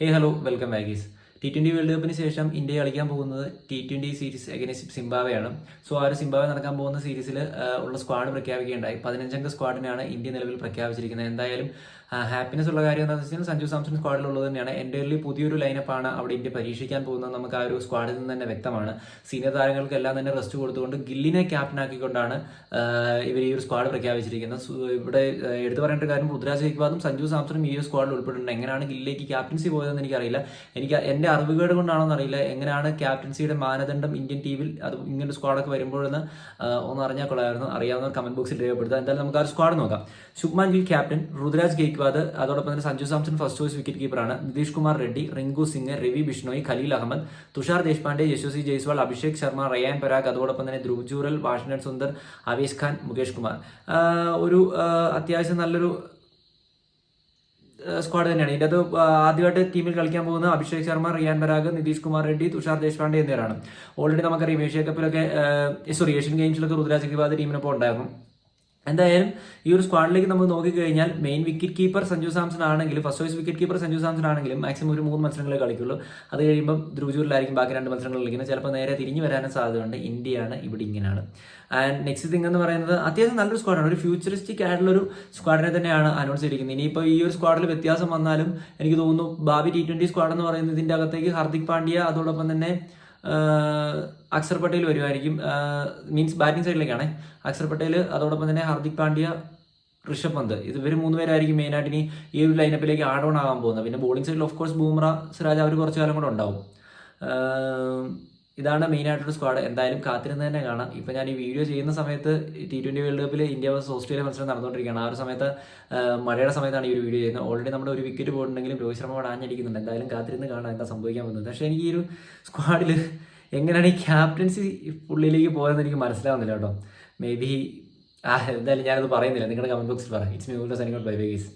ഹേ hello welcome ബാഗീസ് T twenty world കപ്പിന് ശേഷം India കളിക്കാൻ പോകുന്നത് ടി ട്വന്റി സീരീസ് എഗനിസ്റ്റ് സിംബാവെയാണ് സോ ആ ഒരു സിംബാവെ നടക്കാൻ പോകുന്ന സീരീസിൽ ഉള്ള സ്ക്വാഡ് പ്രഖ്യാപിക്കുകയുണ്ടായി. പതിനഞ്ചംഗ സ്ക്വാഡിനാണ് ഇന്ത്യ നിലവിൽ പ്രഖ്യാപിച്ചിരിക്കുന്നത്. എന്തായാലും ഹാപ്പിനെസ് ഉള്ള കാര്യം എന്താണെന്ന് വെച്ചാൽ സഞ്ജു സാംസൺ സ്ക്വാഡിൽ സ്ക്വാഡിലുള്ളത് തന്നെയാണ്. എന്റെ ഒരു പുതിയൊരു ആണ്. അവിടെ ഇന്ത്യ പരീക്ഷിക്കാൻ പോകുന്നത് നമുക്ക് ആ ഒരു സ്ക്വാഡിൽ നിന്ന് തന്നെ വ്യക്തമാണ്. സീനിയർ താരങ്ങൾക്കെല്ലാം തന്നെ റെസ്റ്റ് കൊടുത്തുകൊണ്ട് ഗില്ലിനെ ക്യാപ്റ്റൻ ആക്കിക്കൊണ്ടാണ് ഇവർ ഈ ഒരു സ്ക്വാഡ് പ്രഖ്യാപിച്ചിരിക്കുന്നത്. ഇവിടെ എടുത്തു പറയേണ്ട കാര്യം രുദ്രാജ് ഗെയ്ക്വാദും സഞ്ജു സാംസണും ഈ ഒരു സ്ക്വാഡിൽ ഉൾപ്പെട്ടിട്ടുണ്ട്. എങ്ങനെയാണ് ഗില്ലിലേക്ക് ക്യാപ്റ്റൻസി പോയതെന്ന് എനിക്കറിയില്ല. എനിക്ക് എന്റെ അറിവുകേട് കൊണ്ടാണോ അറിയില്ല. എങ്ങനെയാണ് ക്യാപ്റ്റൻസിയുടെ മാനദണ്ഡം ഇന്ത്യൻ ടീമിൽ അത് ഇങ്ങനെ സ്ക്വാഡൊക്കെ വരുമ്പോഴെന്ന് ഒന്ന് അറിഞ്ഞാൽ കൊള്ളായിരുന്നു അറിയാവുന്ന കമന്റ് ബോക്സിൽ രേഖപ്പെടുത്തുക. എന്തായാലും നമുക്ക് ആ സ്ക്വാഡ് നോക്കാം. ശുഭ്മാൻ ഗിൽ ക്യാപ്റ്റൻ രുദ്രാജ് ഗെയ്ക്വാദ് അതോടൊപ്പം തന്നെ Sanju Samson first choice wicket കീപ്പറാണ് Nitish Kumar Reddy Rinku Singh Ravi Bishnoi Khaleel Ahmed Tushar Deshpande Yashasvi Jaiswal Abhishek Sharma Riyan Parag അതോടൊപ്പം തന്നെ ധ്രുവ് ജൂറൽ വാഷിംഗ്ടൺ സുന്ദർ ആവേശ് ഖാൻ മുകേഷ് കുമാർ. ഒരു അത്യാവശ്യം നല്ലൊരു സ്ക്വാഡ് തന്നെയാണ്. ഇതിന്റെ അത് ആദ്യമായിട്ട് ടീമിൽ കളിക്കാൻ പോകുന്ന അഭിഷേക് ശർമ്മ റിയാൻ പരാഗ് നിതീഷ് കുമാർ റെഡ്ഡി തുഷാർ ദേശ്പാണ്ഡെ എന്നിവരാണ്. ഓൾറെഡി നമുക്കറിയാം ഏഷ്യ കപ്പിലൊക്കെ സോറി ഏഷ്യൻ ഗെയിംസിലൊക്കെ രുദ്രാജ് ഗിവാദ് ടീമിനൊപ്പം ഉണ്ടായിരുന്നു. എന്തായാലും ഈ ഒരു സ്ക്വാഡിലേക്ക് നമുക്ക് നോക്കിക്കഴിഞ്ഞാൽ main wicket keeper Sanju Samson ആണെങ്കിലും first choice wicket keeper Sanju Samson ആണെങ്കിലും മാക്സിമം ഒരു മൂന്ന് മത്സരങ്ങളെ കളിക്കുള്ളൂ. അത് കഴിയുമ്പോൾ ധ്രുവജൂരിലായിരിക്കും ബാക്കി രണ്ട് മത്സരങ്ങൾ കളിക്കുന്നത് ചിലപ്പോൾ നേരെ തിരിഞ്ഞു വരാനും സാധ്യതയുണ്ട്. ഇന്ത്യയാണ് ഇവിടെ ഇങ്ങനെയാണ്. ആൻഡ് നെക്സ്റ്റ് തിങ് എന്ന് പറയുന്നത് അത്യാവശ്യം നല്ലൊരു സ്ക്വാഡാണ് ഒരു ഫ്യൂച്ചറിസ്റ്റിക് ആയിട്ടുള്ള ഒരു സ്ക്വാഡിനെ തന്നെയാണ് അനൗൺസ് ചെയ്തിരിക്കുന്നത്. ഇനിയിപ്പോൾ ഈ ഒരു സ്ക്വാഡിൽ വ്യത്യാസം വന്നാലും എനിക്ക് തോന്നുന്നു ഭാവി ടി ട്വന്റി സ്ക്വാഡ് എന്ന് പറയുന്നത് ഇതിന്റെ അകത്തേക്ക് ഹാർദിക് പാണ്ഡ്യ അതോടൊപ്പം തന്നെ ആഹ് അക്ഷർ പട്ടേൽ വരുമായിരിക്കും മീൻസ് ബാറ്റിംഗ് സൈഡിലേക്കാണ്. അക്സർ പട്ടേൽ അതോടൊപ്പം തന്നെ ഹാർദിക് പാണ്ഡ്യ ഋഷഭ് പന്ത്. ഇത് ഇവർ മൂന്നുപേരായിരിക്കും മെയിനായിട്ട് ഇനി ഈ ഒരു ലൈനപ്പിലേക്ക് ആഡ് ഓൺ ആകാൻ പോകുന്നത്. പിന്നെ ബോളിംഗ് സൈഡിൽ ഓഫ് കോഴ്സ് ബൂമ്ര സിറാജ് അവർ കുറച്ച് കാലം കൂടെ ഉണ്ടാവും. ഇതാണ് മെയിൻ ആയിട്ടൊരു സ്ക്വാഡ് എന്തായാലും കാത്തിരുന്ന് തന്നെ കാണാം. ഇപ്പം ഞാൻ ഈ വീഡിയോ ചെയ്യുന്ന സമയത്ത് ടി ട്വന്റി വേൾഡ് കപ്പിൽ ഇന്ത്യ വേഴ്സസ് ഓസ്ട്രേലിയ മത്സരം നടന്നുകൊണ്ടിരിക്കുകയാണ്. ആ ഒരു സമയത്ത് മഴയുടെ സമയത്താണ് ഈ ഒരു വീഡിയോ ചെയ്യുന്നത്. ഓൾറെഡി നമ്മുടെ ഒരു വിക്കറ്റ് പോയിട്ടുണ്ടെങ്കിലും രോഹിത് ശർമ്മ അവിടെ ആഞ്ഞടിക്കുന്നുണ്ട്. എന്തായാലും കാത്തിരുന്ന് കാണാം എന്താ സംഭവിക്കാൻ പോകുന്നത്. പക്ഷേ എനിക്ക് ഈ ഒരു സ്ക്വാഡിൽ എങ്ങനെയാണ് ഈ ക്യാപ്റ്റൻസി പുള്ളിയിലേക്ക് പോയതെന്ന് എനിക്ക് മനസ്സിലാവുന്നില്ല കേട്ടോ. മേ ബി എന്തായാലും ഞാനത് പറയുന്നില്ല. നിങ്ങളുടെ കമന്റ് ബോക്സിൽ പറയാം it's me signing out bye bye guys